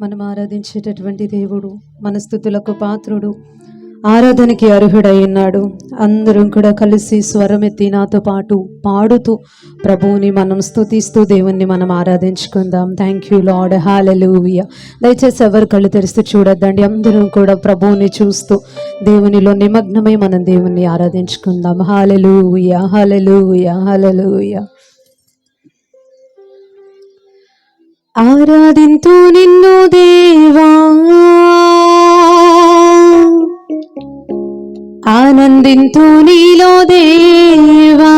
మనం ఆరాధించేటటువంటి దేవుడు మన స్థుతులకు పాత్రుడు ఆరాధనకి అర్హుడై ఉన్నాడు. అందరం కూడా కలిసి స్వరమెత్తి నాతో పాటు పాడుతూ ప్రభువుని మనం స్తుతిస్తూ దేవుణ్ణి మనం ఆరాధించుకుందాం. థ్యాంక్ యూ లాడ్ హాలెలూయ దయచేసి ఎవరు కళ్ళు తెరిస్తూ చూడొద్దండి. అందరం కూడా ప్రభువుని చూస్తూ దేవునిలో నిమగ్నమై మనం దేవుణ్ణి ఆరాధించుకుందాం. హాలెలూయ హాలెలూయ హాలెలూయ ఆరాధింతు నిన్ను దేవా. ఆనందింతు నీలో దేవా.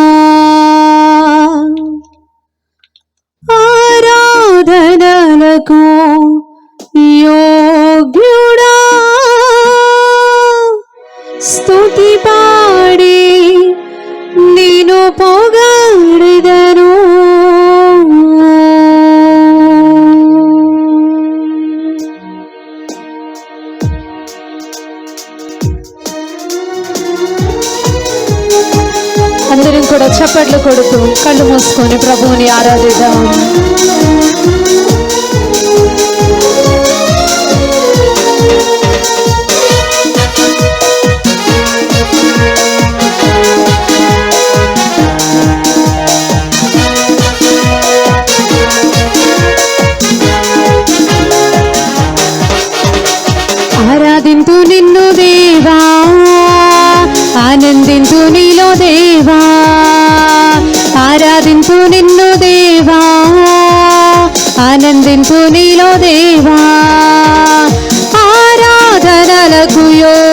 ఆరాధనలకు యోగ్యుడా. స్తుతి పాడి నేను పోగా కూడా చప్పట్లు కొడుతూ కళ్ళు మూసుకొని ప్రభువుని ఆరాధిద్దాం. ఆరాధింతు నిన్ను దేవా ఆనందింతు నీలో దేవా ఆరాధనలకు యోగ్యుడా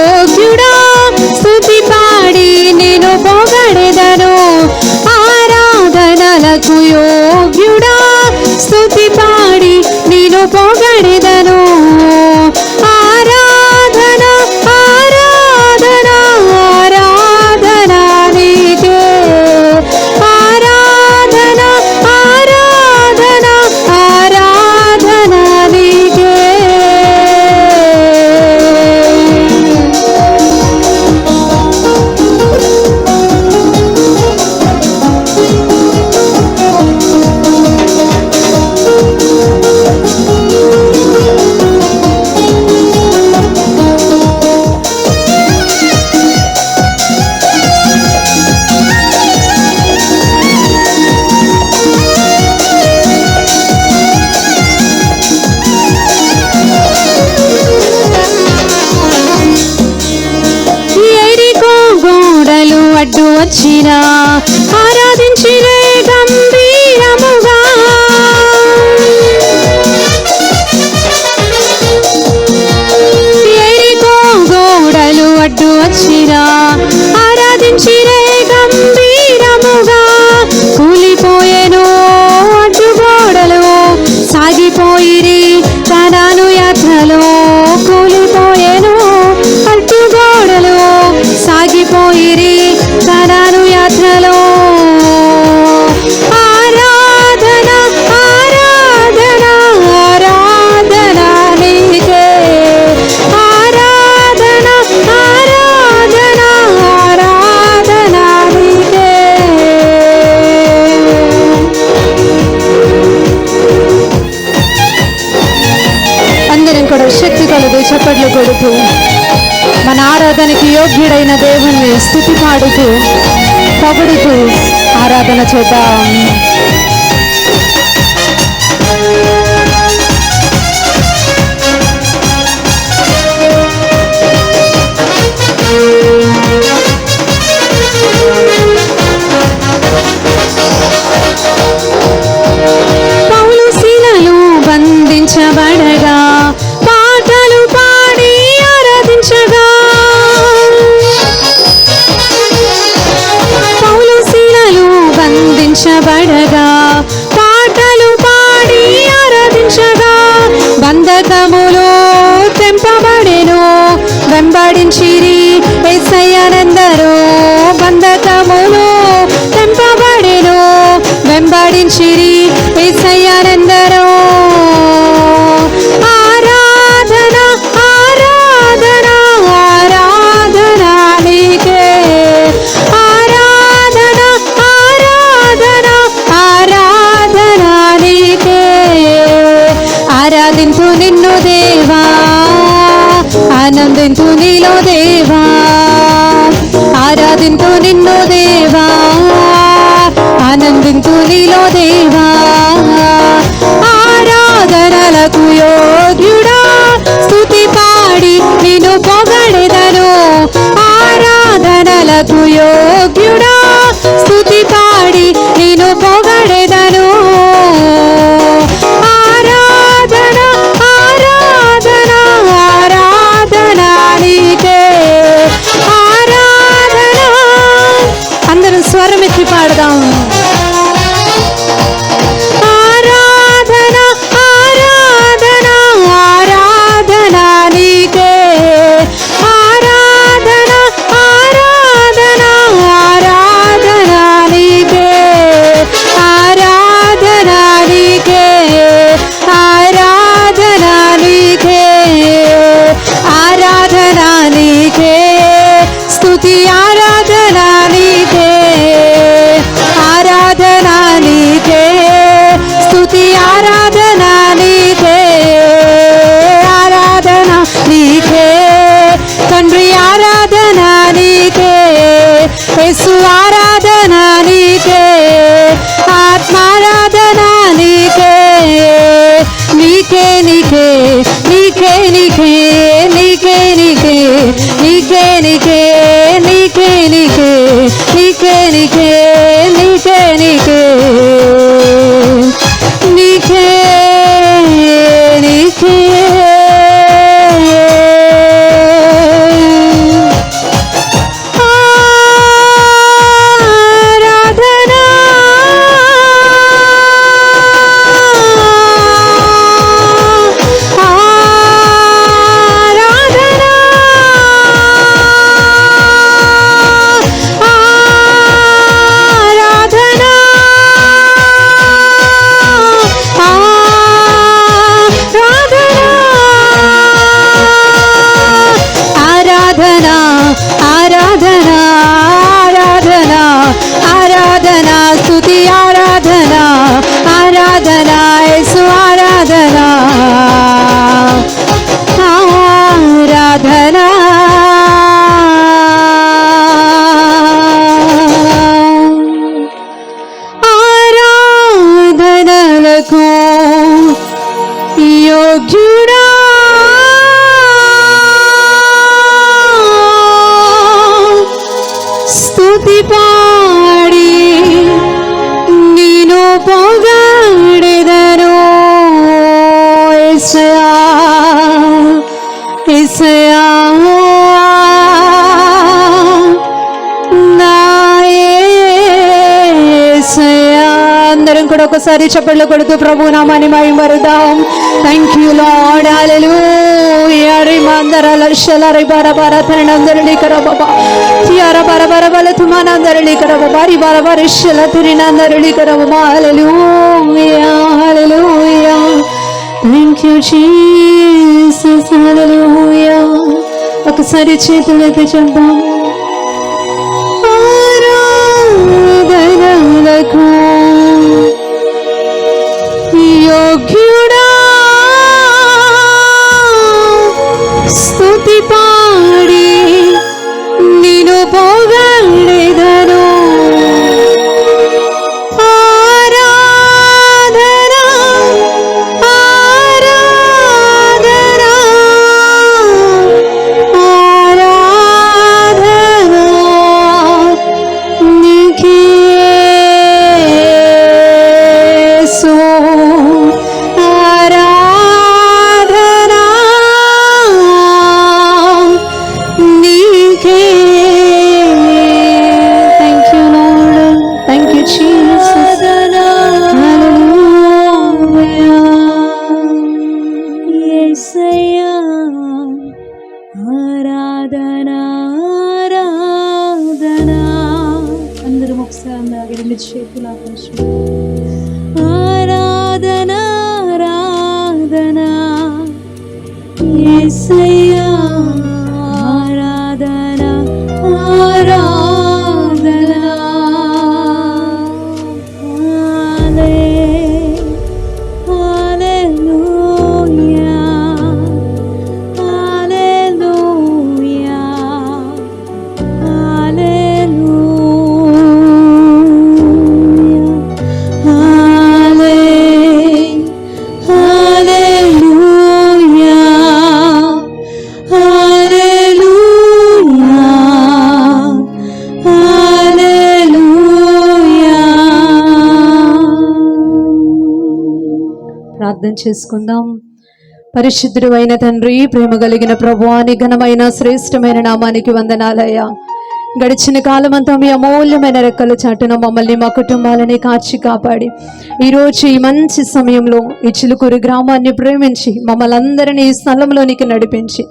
వచ్చినా ఆరాధ పెడుతూ మన ఆరాధనకి యోగ్యుడైన దేవుణ్ణి స్థుతి పాడుతూ పొగుడుతూ ఆరాధన చేద్దాం. ചിരി ఆనందించు నిన్ను దేవా ఆనందించు నీలో దేవా. ఆరాధనలకు యోగ్యుడా స్థుతి పాడి నేను పొగడెదా యేసు ఆరాధన నీకే ఆత్మారాధన నీకే నీకే నీకే నీకే నీకే నీకే నీకే నీకే నీకే నీకే నీకే నీకే నీకే. ఒక్కసారి చప్పట్లు కొడుతూ ప్రభు నామాన్ని మేము మరుదాం థ్యాంక్ యూ లాడ్ హాలెలు యారి మందర లర్షల రి బార బార తరణందరడి కర బాబా. యార బార బార బల తుమానందరడి కర బాబా. రి బార బార షల తిరినందరడి కర బాబా. Hallelujah hallelujah thank you Jesus hallelujah ఒకసారి చేతులు అయితే చెప్దాం ఆరాధనలకు que şekil arkadaşlar. ప్రార్థన చేసుకుందాం. పరిశుద్ధుడు అయిన తండ్రి ప్రేమ కలిగిన ప్రభువాని ఘనమైన శ్రేష్టమైన నామానికి వందనాలయ్యా. గడిచిన కాలమంతా మీ అమూల్యమైన రెక్కల చాటున మమ్మల్ని మా కుటుంబాలని కాచి కాపాడి. ఈరోజు ఈ మంచి సమయంలో ఈ చిలుకూరు గ్రామాన్ని ప్రేమించి మమ్మల్ని అందరినీ ఈ స్థలంలోనికి నడిపించి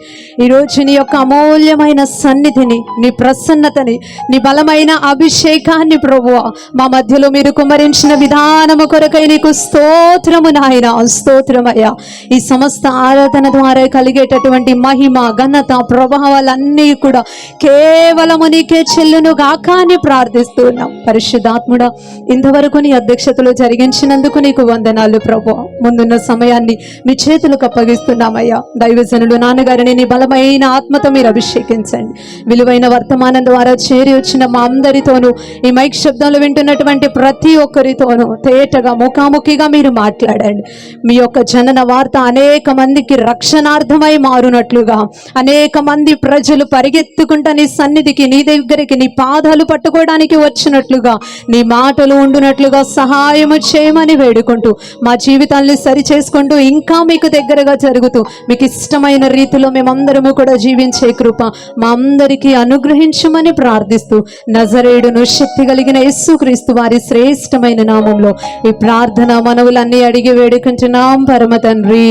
ఈరోజు నీ యొక్క అమూల్యమైన సన్నిధిని నీ ప్రసన్నతని నీ బలమైన అభిషేకాన్ని ప్రభువ మా మధ్యలో మీరు కుమరించిన విధానము కొరకై నీకు స్తోత్రము నాయన స్తోత్రమయ్యా. ఈ సమస్త ఆరాధన ద్వారా కలిగేటటువంటి మహిమ ఘనత ప్రభావాలన్నీ కూడా కేవలము నీ చెల్లును గాక అని ప్రార్థిస్తున్నాం. పరిశుద్ధాత్ముడ ఇంతవరకు నీ అధ్యక్షతలో జరిగించినందుకు నీకు వందనాలు ప్రభు. ముందున్న సమయాన్ని మీ చేతులకు అప్పగిస్తున్నామయ్యా. దైవజనులు నాన్నగారిని నీ బలమైన ఆత్మతో మీరు అభిషేకించండి. విలువైన వర్తమానం ద్వారా చేరి వచ్చిన మా అందరితోనూ ఈ మైక్ శబ్దాలు వింటున్నటువంటి ప్రతి ఒక్కరితోనూ తేటగా ముఖాముఖిగా మీరు మాట్లాడండి. మీ యొక్క జనన వార్త అనేక మందికి రక్షణార్థమై మారునట్లుగా అనేక మంది ప్రజలు పరిగెత్తుకుంటా నీ సన్నిధికి నీ దగ్గరికి నీ పాదాలు పట్టుకోవడానికి వచ్చినట్లుగా నీ మాటలు ఉండునట్లుగా సహాయము చేయమని వేడుకుంటూ మా జీవితాల్ని సరి చేసుకుంటూ ఇంకా మీకు దగ్గరగా జరుగుతూ మీకు ఇష్టమైన రీతిలో మేమందరము కూడా జీవించే కృప మా అందరికీ అనుగ్రహించమని ప్రార్థిస్తూ నజరేయుడును శక్తి కలిగిన యేసుక్రీస్తు వారి శ్రేష్టమైన నామంలో ఈ ప్రార్థన మనవులన్నీ అడిగి వేడుకుంటున్నాం పరమ తండ్రి.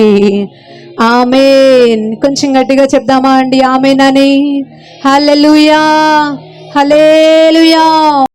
ఆమెన్. కొంచెం గట్టిగా చెప్దామా అండి? ఆమెనని హల్లెలూయా. హల్లెలూయా.